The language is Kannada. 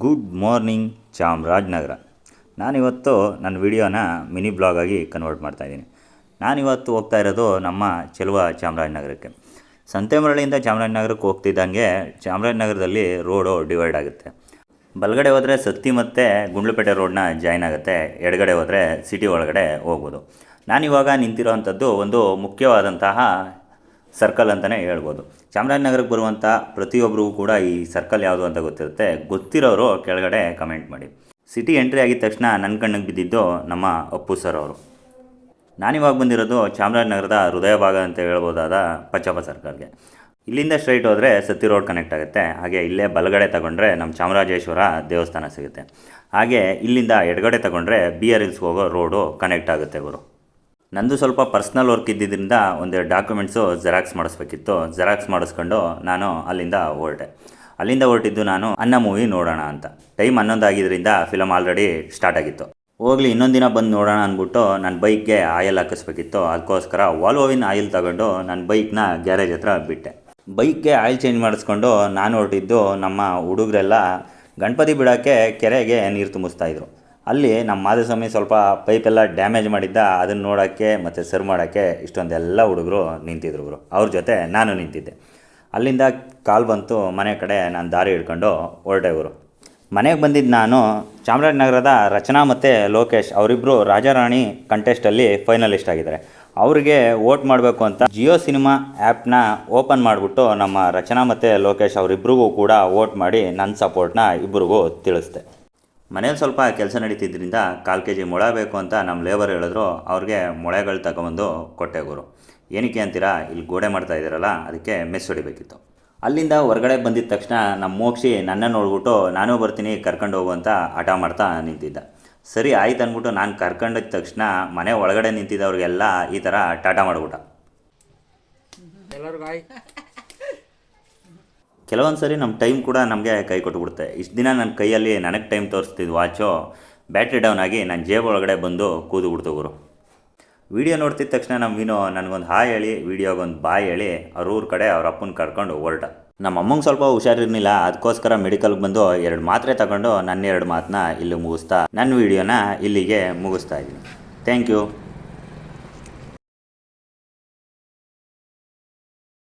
Good morning Chamarajanagar. ನಾನಿವತ್ತು ನನ್ನ ವಿಡಿಯೋನ ಮಿನಿ ಬ್ಲಾಗ್ ಆಗಿ ಕನ್ವರ್ಟ್ ಮಾಡ್ತಾಯಿದ್ದೀನಿ ನಾನಿವತ್ತು ಹೋಗ್ತಾ ಇರೋದು ನಮ್ಮ ಚೆಲುವ ಚಾಮರಾಜನಗರಕ್ಕೆ. ಸಂತೆಮರಳಿಯಿಂದ ಚಾಮರಾಜನಗರಕ್ಕೆ ಹೋಗ್ತಿದ್ದಂಗೆ ಚಾಮರಾಜನಗರದಲ್ಲಿ ರೋಡು ಡಿವೈಡ್ ಆಗುತ್ತೆ. ಬಲಗಡೆ ಹೋದರೆ ಸತ್ತಿ ಮತ್ತು ಗುಂಡ್ಲುಪೇಟೆ ರೋಡ್ನ ಜಾಯ್ನ್ ಆಗುತ್ತೆ. ಎಡಗಡೆ ಹೋದರೆ ಸಿಟಿ ಒಳಗಡೆ ಹೋಗ್ಬೋದು. ನಾನಿವಾಗ ನಿಂತಿರೋವಂಥದ್ದು ಒಂದು ಮುಖ್ಯವಾದಂತಹ ಸರ್ಕಲ್ ಅಂತಲೇ ಹೇಳ್ಬೋದು. ಚಾಮರಾಜನಗರಕ್ಕೆ ಬರುವಂಥ ಪ್ರತಿಯೊಬ್ಬರಿಗೂ ಕೂಡ ಈ ಸರ್ಕಲ್ ಯಾವುದು ಅಂತ ಗೊತ್ತಿರುತ್ತೆ. ಗೊತ್ತಿರೋರು ಕೆಳಗಡೆ ಕಮೆಂಟ್ ಮಾಡಿ. ಸಿಟಿ ಎಂಟ್ರಿ ಆಗಿದ ತಕ್ಷಣ ನನ್ನ ಕಣ್ಣಿಗೆ ಬಿದ್ದಿದ್ದು ನಮ್ಮ ಅಪ್ಪು ಸರ್ ಅವರು. ನಾನಿವಾಗ ಬಂದಿರೋದು ಚಾಮರಾಜನಗರದ ಹೃದಯ ಭಾಗ ಅಂತ ಹೇಳ್ಬೋದಾದ ಪಚ್ಚಪ್ಪ ಸರ್ಕಲ್ಗೆ. ಇಲ್ಲಿಂದ ಸ್ಟ್ರೈಟ್ ಹೋದರೆ ಸತ್ತಿ ರೋಡ್ ಕನೆಕ್ಟ್ ಆಗುತ್ತೆ. ಹಾಗೆ ಇಲ್ಲೇ ಬಲಗಡೆ ತಗೊಂಡ್ರೆ ನಮ್ಮ ಚಾಮರಾಜೇಶ್ವರ ದೇವಸ್ಥಾನ ಸಿಗುತ್ತೆ. ಹಾಗೆ ಇಲ್ಲಿಂದ ಎಡಗಡೆ ತಗೊಂಡ್ರೆ ಬಿ ಆರ್ ಹೋಗೋ ರೋಡು ಕನೆಕ್ಟ್ ಆಗುತ್ತೆ ಗುರು. ನಂದು ಸ್ವಲ್ಪ ಪರ್ಸ್ನಲ್ ವರ್ಕ್ ಇದ್ದಿದ್ದರಿಂದ ಒಂದೆರಡು ಡಾಕ್ಯುಮೆಂಟ್ಸು ಜೆರಾಕ್ಸ್ ಮಾಡಿಸ್ಬೇಕಿತ್ತು. ಜೆರಾಕ್ಸ್ ಮಾಡಿಸ್ಕೊಂಡು ನಾನು ಅಲ್ಲಿಂದ ಹೊರಟೆ. ಅಲ್ಲಿಂದ ಹೊರಟಿದ್ದು ನಾನು ಅನ್ನ ಮೂವಿ ನೋಡೋಣ ಅಂತ. ಟೈಮ್ ಹನ್ನೊಂದು ಆಗಿದ್ದರಿಂದ ಫಿಲಮ್ ಆಲ್ರೆಡಿ ಸ್ಟಾರ್ಟ್ ಆಗಿತ್ತು. ಹೋಗ್ಲಿ, ಇನ್ನೊಂದು ದಿನ ಬಂದು ನೋಡೋಣ ಅಂದ್ಬಿಟ್ಟು ನನ್ನ ಬೈಕ್ಗೆ ಆಯಿಲ್ ಹಾಕಿಸ್ಬೇಕಿತ್ತು. ಅದಕ್ಕೋಸ್ಕರ ವಾಲ್ವೋವಿನ ಆಯಿಲ್ ತಗೊಂಡು ನನ್ನ ಬೈಕ್ನ ಗ್ಯಾರೇಜ್ ಹತ್ರ ಬಿಟ್ಟೆ. ಬೈಕ್ಗೆ ಆಯಿಲ್ ಚೇಂಜ್ ಮಾಡಿಸ್ಕೊಂಡು ನಾನು ಹೊರಟಿದ್ದು ನಮ್ಮ ಹುಡುಗರೆಲ್ಲ ಗಣಪತಿ ಬಿಡೋಕ್ಕೆ ಕೆರೆಗೆ ನೀರು ತುಂಬಿಸ್ತಾಯಿದ್ರು ಅಲ್ಲಿ ನಮ್ಮ ಮಾಧುಸ್ವಾಮಿ ಸ್ವಲ್ಪ ಪೈಪೆಲ್ಲ ಡ್ಯಾಮೇಜ್ ಮಾಡಿದ್ದ, ಅದನ್ನು ನೋಡೋಕ್ಕೆ ಮತ್ತು ಸರ್ ಮಾಡೋಕ್ಕೆ ಇಷ್ಟೊಂದೆಲ್ಲ ಹುಡುಗರು ನಿಂತಿದ್ರು ಗುರು. ಅವ್ರ ಜೊತೆ ನಾನು ನಿಂತಿದ್ದೆ. ಅಲ್ಲಿಂದ ಕಾಲು ಬಂತು, ಮನೆ ಕಡೆ ನಾನು ದಾರಿ ಹಿಡ್ಕೊಂಡು ಹೊರಟೆ ಗುರು. ಮನೆಗೆ ಬಂದಿದ್ದು ನಾನು ಚಾಮರಾಜನಗರದ ರಚನಾ ಮತ್ತು ಲೋಕೇಶ್ ಅವರಿಬ್ಬರು ರಾಜಾರಾಣಿ ಕಂಟೆಸ್ಟಲ್ಲಿ ಫೈನಲಿಸ್ಟ್ ಆಗಿದ್ದಾರೆ. ಅವರಿಗೆ ವೋಟ್ ಮಾಡಬೇಕು ಅಂತ ಜಿಯೋ ಸಿನಿಮಾ ಆ್ಯಪ್ನ ಓಪನ್ ಮಾಡಿಬಿಟ್ಟು ನಮ್ಮ ರಚನಾ ಮತ್ತು ಲೋಕೇಶ್ ಅವರಿಬ್ಬರಿಗೂ ಕೂಡ ವೋಟ್ ಮಾಡಿ ನನ್ನ ಸಪೋರ್ಟ್ನ ಇಬ್ಬರಿಗೂ ತಿಳಿಸ್ದೆ. ಮನೇಲಿ ಸ್ವಲ್ಪ ಕೆಲಸ ನಡೀತಿದ್ದರಿಂದ ಕಾಲು ಕೆ ಜಿ ಮೊಳೆ ಬೇಕು ಅಂತ ನಮ್ಮ ಲೇಬರ್ ಹೇಳಿದ್ರು, ಅವ್ರಿಗೆ ಮೊಳೆಗಳು ತಗೊಬಂದು ಕೊಟ್ಟೆ ಗುರು. ಏನಕ್ಕೆ ಅಂತೀರಾ? ಇಲ್ಲಿ ಗೋಡೆ ಮಾಡ್ತಾ ಇದ್ದೀರಲ್ಲ, ಅದಕ್ಕೆ ಮೆಸ್ ಹೊಡಿಬೇಕಿತ್ತು. ಅಲ್ಲಿಂದ ಹೊರಗಡೆ ಬಂದಿದ್ದ ತಕ್ಷಣ ನಮ್ಮ ಮೋಕ್ಷಿ ನನ್ನ ನೋಡ್ಬಿಟ್ಟು, ನಾನು ಬರ್ತೀನಿ, ಕರ್ಕೊಂಡು ಹೋಗು ಅಂತ ಹಠ ಮಾಡ್ತಾ ನಿಂತಿದ್ದ. ಸರಿ, ಆಯ್ತು ಅಂದ್ಬಿಟ್ಟು ನಾನು ಕರ್ಕೊಂಡಿದ್ದ ತಕ್ಷಣ ಮನೆ ಒಳಗಡೆ ನಿಂತಿದ್ದವ್ರಿಗೆಲ್ಲ ಈ ಥರ ಟಾಟಾ ಮಾಡ್ಬಿಟ್ಟ. ಕೆಲವೊಂದು ಸರಿ ನಮ್ಮ ಟೈಮ್ ಕೂಡ ನಮಗೆ ಕೈ ಕೊಟ್ಬಿಡುತ್ತೆ. ಇಷ್ಟು ದಿನ ನನ್ನ ಕೈಯಲ್ಲಿ ನನಗೆ ಟೈಮ್ ತೋರಿಸ್ತಿದ್ದು ವಾಚು, ಬ್ಯಾಟ್ರಿ ಡೌನ್ ಆಗಿ ನನ್ನ ಜೇಬ್ ಒಳಗಡೆ ಬಂದು ಕೂದು ಗುರು. ವಿಡಿಯೋ ನೋಡ್ತಿದ್ದ ತಕ್ಷಣ ನಮ್ಮ ವೀನು ನನಗೊಂದು ಹಾಯ್ ಹೇಳಿ, ವಿಡಿಯೋಗೊಂದು ಬಾಯ್ ಹೇಳಿ ಅವ್ರ ಊರ ಕಡೆ ಅವ್ರ ಅಪ್ಪನ ಕರ್ಕೊಂಡು ಹೊರಟ. ನಮ್ಮ ಅಮ್ಮಂಗೆ ಸ್ವಲ್ಪ ಹುಷಾರಿರ್ಲಿಲ್ಲ ಅದಕ್ಕೋಸ್ಕರ ಮೆಡಿಕಲ್ಗೆ ಬಂದು ಎರಡು ಮಾತ್ರೆ ತಗೊಂಡು ನನ್ನ ಎರಡು ಮಾತನ್ನ ಇಲ್ಲಿ ಮುಗಿಸ್ತಾ ನನ್ನ ವಿಡಿಯೋನ ಇಲ್ಲಿಗೆ ಮುಗಿಸ್ತಾ ಇದ್ದೀನಿ. Thank you.